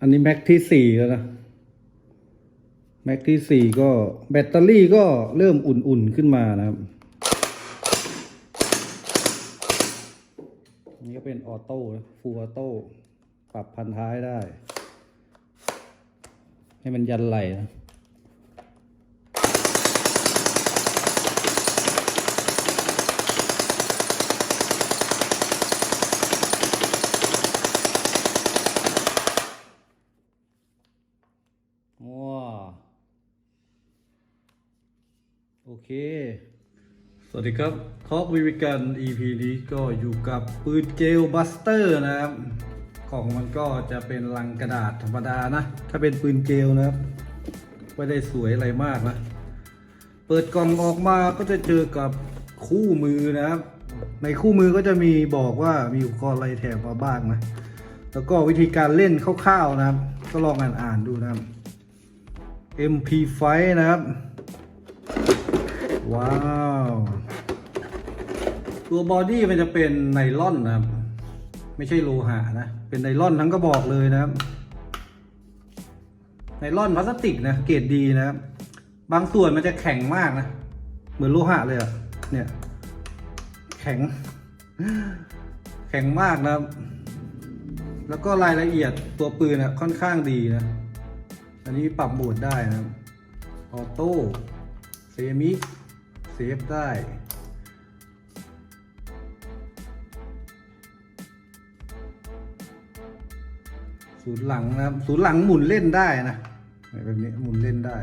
อันนี้แม็กที่สี่แล้วนะ แม็กที่สี่ก็แบตเตอรี่ก็เริ่มอุ่นๆขึ้นมานะครับนี่ก็เป็นออโต้ฟูออโต้ปรับพันท้ายได้ ให้มันยันไหลนะ ว้าโอเค สวัสดีครับทอล์กวิวิกัน EP นี้ก็อยู่กับปืนเจลบัสเตอร์นะครับ ของมันก็จะเป็นลังกระดาษธรรมดานะ ถ้าเป็นปืนเจลนะครับ ไม่ได้สวยอะไรมากนะ เปิดกล่องออกมาก็จะเจอกับคู่มือนะครับ ในคู่มือก็จะมีบอกว่ามีอุปกรณ์อะไรแถมมาบ้างนะ แล้วก็วิธีการเล่นคร่าวๆนะครับ ก็ลองอ่านๆดูนะครับ MP5 นะครับ ว้าว ตัวบอดี้มันจะเป็นไนล่อนนะครับ ไม่ใช่โลหะนะ เป็นไนล่อนทั้งกระบอกเลยนะครับ ไนล่อนพลาสติกนะ เกรดดีนะครับ บางส่วนมันจะแข็งมากนะ เหมือนโลหะเลยอะเนี่ย แข็ง แข็งมากนะครับ แล้วก็รายละเอียดตัวปืนอะค่อนข้างดีนะ อันนี้ปรับโหมดได้นะออโต้เซมิเซฟได้ศูนย์หลังนะครับศูนย์หลังหมุนเล่นได้นะแบบนี้หมุนเล่นได้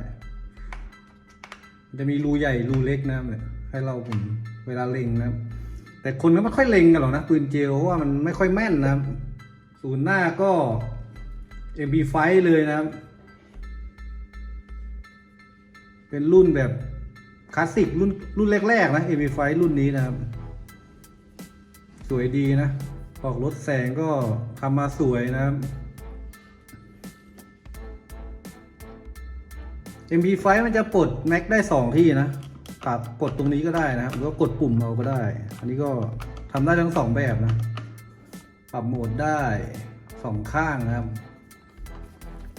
จะมีรูใหญ่รูเล็กนะครับให้เราหมุนเวลาเล็งนะครับแต่คนก็ไม่ค่อยเล็งกันหรอกนะปืนเจลเพราะว่ามันไม่ค่อยแม่นนะครับศูนย์หน้าก็ MP5 เลยนะครับ เป็นรุ่นแบบคลาสสิกรุ่นรุ่นแรก ๆ นะ MP5 รุ่นนี้นะครับ สวยดีนะ ออกรถแสงก็ทำมาสวยนะครับ MP5 มันจะปลดแม็กได้สองที่นะกับกดตรงนี้ก็ได้นะครับหรือว่ากดปุ่มเราก็ได้ อันนี้ก็ทำได้ทั้งสองแบบนะ ปรับโหมดได้สองข้างนะครับ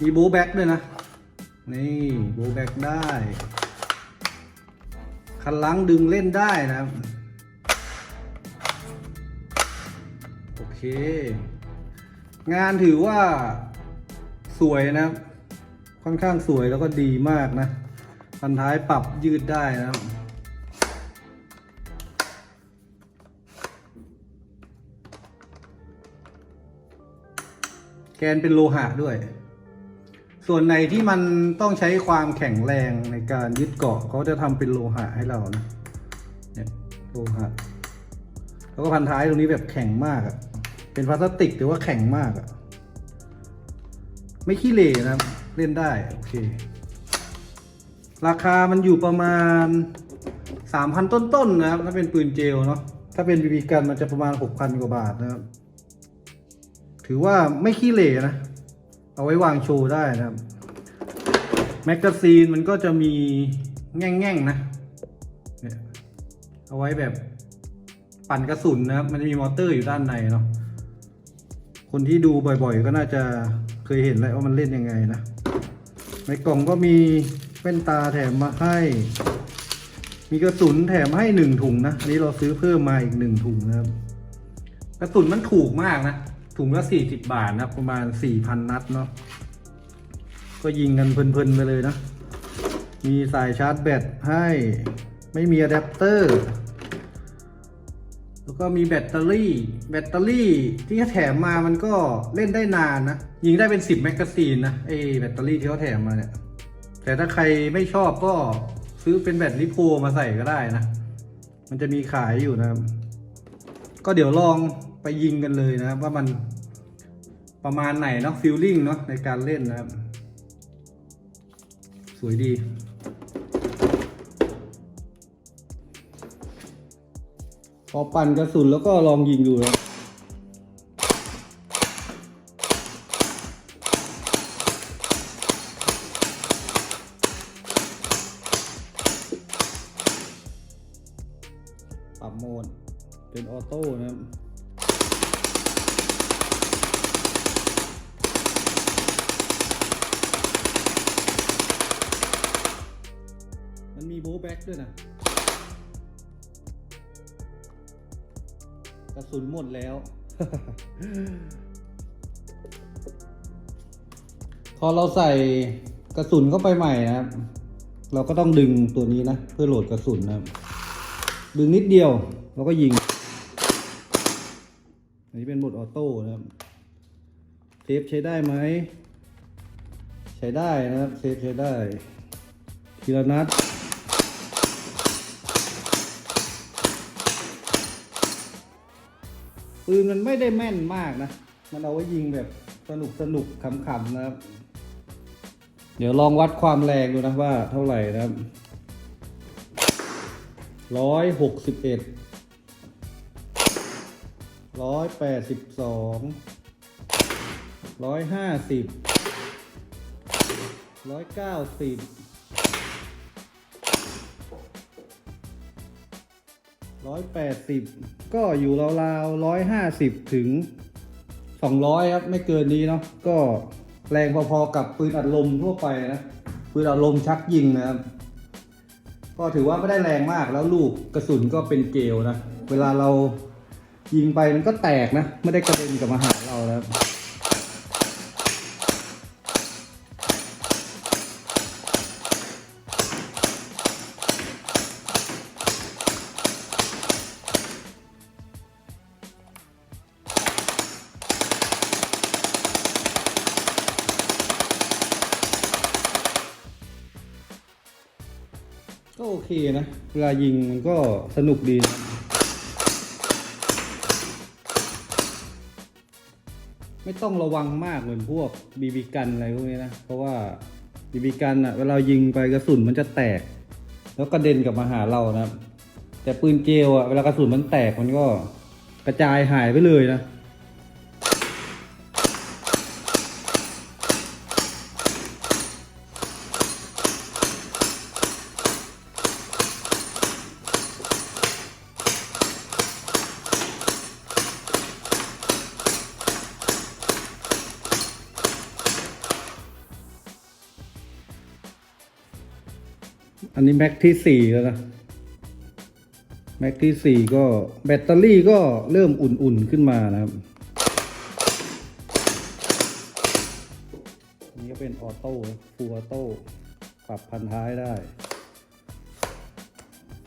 มีโบว์แบ็กด้วยนะ นี่โบแบกได้ คันล้างดึงเล่นได้นะครับ โอเค งานถือว่าสวยนะครับ ค่อนข้างสวยแล้วก็ดีมากนะพันท้ายปรับยืดได้นะครับแกนเป็นโลหะด้วย ส่วนไหนที่มันต้องใช้ความแข็งแรงในการยึดเกาะเขาจะทำเป็นโลหะให้เรานะเนี่ยโลหะแล้วก็พันท้ายตรงนี้แบบแข็งมากอะเป็นพลาสติกแต่ว่าแข็งมากอะไม่ขี้เหร่นะเล่นได้โอเค ราคามันอยู่ประมาณสามพันต้นๆนะครับถ้าเป็นปืนเจลเนาะถ้าเป็นบีบีกันมันจะประมาณหกพันกว่าบาทนะครับ ถือว่าไม่ขี้เหร่นะ เอาไว้วางโชว์ได้นะครับแมกกาซีนมันก็จะมีแง่งๆนะเนี่ยเอาไว้แบบปั่นกระสุนนะครับ มันจะมีมอเตอร์อยู่ด้านในเนาะคนที่ดูบ่อยๆ ก็น่าจะเคยเห็นแล้วว่ามันเล่นยังไงนะ ในกล่องก็มีแว่นตาแถมมาให้ มีกระสุนแถมให้หนึ่งถุงนะ อันนี้เราซื้อเพิ่มมาอีกหนึ่งถุงนะครับ กระสุนมันถูกมากนะ ถุงละสี่สิบบาทนะประมาณสี่พันนัดเนาะก็ยิงกันเพลินๆไปเลยนะ มีสายชาร์จแบตให้ไม่มีอะแดปเตอร์ แล้วก็มีแบตเตอรี่ แบตเตอรี่ที่เขาแถมมามันก็เล่นได้นานนะ ยิงได้เป็นสิบแมกกาซีนนะไอ้แบตเตอรี่ที่เขาแถมมาเนี่ย แต่ถ้าใครไม่ชอบก็ซื้อเป็นแบตลิโพมาใส่ก็ได้นะ มันจะมีขายอยู่นะครับ ก็เดี๋ยวลอง ไปยิงกันเลยนะครับ ว่ามันประมาณไหนเนาะฟิลลิ่งเนาะในการเล่นนะครับ สวยดี พอปั่นกระสุนแล้วก็ลองยิงดูแล้วปรับโหมดเป็นออโต้นะครับ ม็กด้วยนะกระสุนหมดแล้ว พอเราใส่กระสุนเข้าไปใหม่นะครับ เราก็ต้องดึงตัวนี้นะ เพื่อโหลดกระสุนนะครับ ดึงนิดเดียวแล้วก็ยิง อันนี้เป็นโหมดออโต้นะครับเซฟใช้ได้ไหม ใช้ได้นะครับ เซฟใช้ได้ทีละนัด ปืนมันไม่ได้แม่นมากนะ มันเอาไว้ยิงแบบสนุกสนุกขำๆนะครับ เดี๋ยวลองวัดความแรงดูนะว่าเท่าไหร่นะครับร้อยหกสิบเอ็ดร้อยแปดสิบสองร้อยห้าสิบร้อยเก้าสิบ ร้อยแปดสิบก็อยู่ราวๆร้อยห้าสิบถึงสองร้อยครับ ไม่เกินนี้เนาะก็แรงพอๆกับปืนอัดลมทั่วไปนะ ปืนอัดลมชักยิงนะครับ ก็ถือว่าไม่ได้แรงมากแล้วลูกกระสุนก็เป็นเกลนะ เวลาเรายิงไปมันก็แตกนะ ไม่ได้กระเด็นกลับมาหาเราแล้ว ก็โอเคนะ เวลายิงมันก็สนุกดีไม่ต้องระวังมากเหมือนพวกบีบีกันอะไรพวกนี้นะ เพราะว่าบีบีกันอะเวลายิงไปกระสุนมันจะแตก แล้วกระเด็นกลับมาหาเรานะครับ แต่ปืนเจลอะเวลากระสุนมันแตกมันก็กระจายหายไปเลยนะ อันนี้แม็กที่สี่แล้วนะแม็กที่สี่ก็แบตเตอรี่ก็เริ่มอุ่นๆขึ้นมานะครับอันนี้ก็เป็นออโต้ฟูออโต้ปรับพันท้ายได้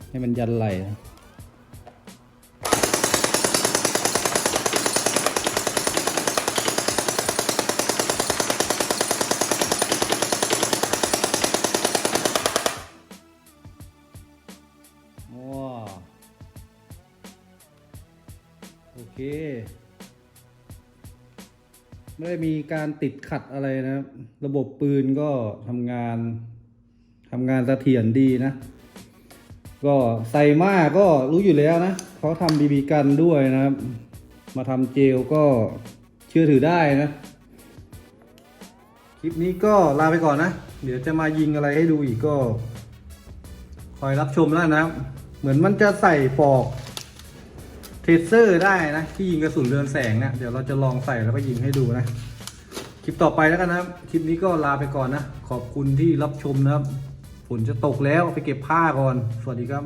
ให้มันยันไหลนะ เคไม่ได้มีการติดขัดอะไรนะครับ ระบบปืนก็ทำงานทำงานเสถียรดีนะ ก็ไซมาก็รู้อยู่แล้วนะเขาทำบีบีกันด้วยนะครับ มาทำเจลก็เชื่อถือได้นะ คลิปนี้ก็ลาไปก่อนนะ เดี๋ยวจะมายิงอะไรให้ดูอีกก็ คอยรับชมแล้วนะครับ เหมือนมันจะใส่ปลอก ทเซอร์ได้นะ ที่ยิงกระสุนเรือนแสงเนะเดี๋ยวเราจะลองใส่แล้วก็ยิงให้ดูนะ คลิปต่อไปแล้วกันนะครับคลิปนี้ก็ลาไปก่อนนะ ขอบคุณที่รับชมนะครับฝนจะตกแล้วไปเก็บผ้าก่อน สวัสดีครับ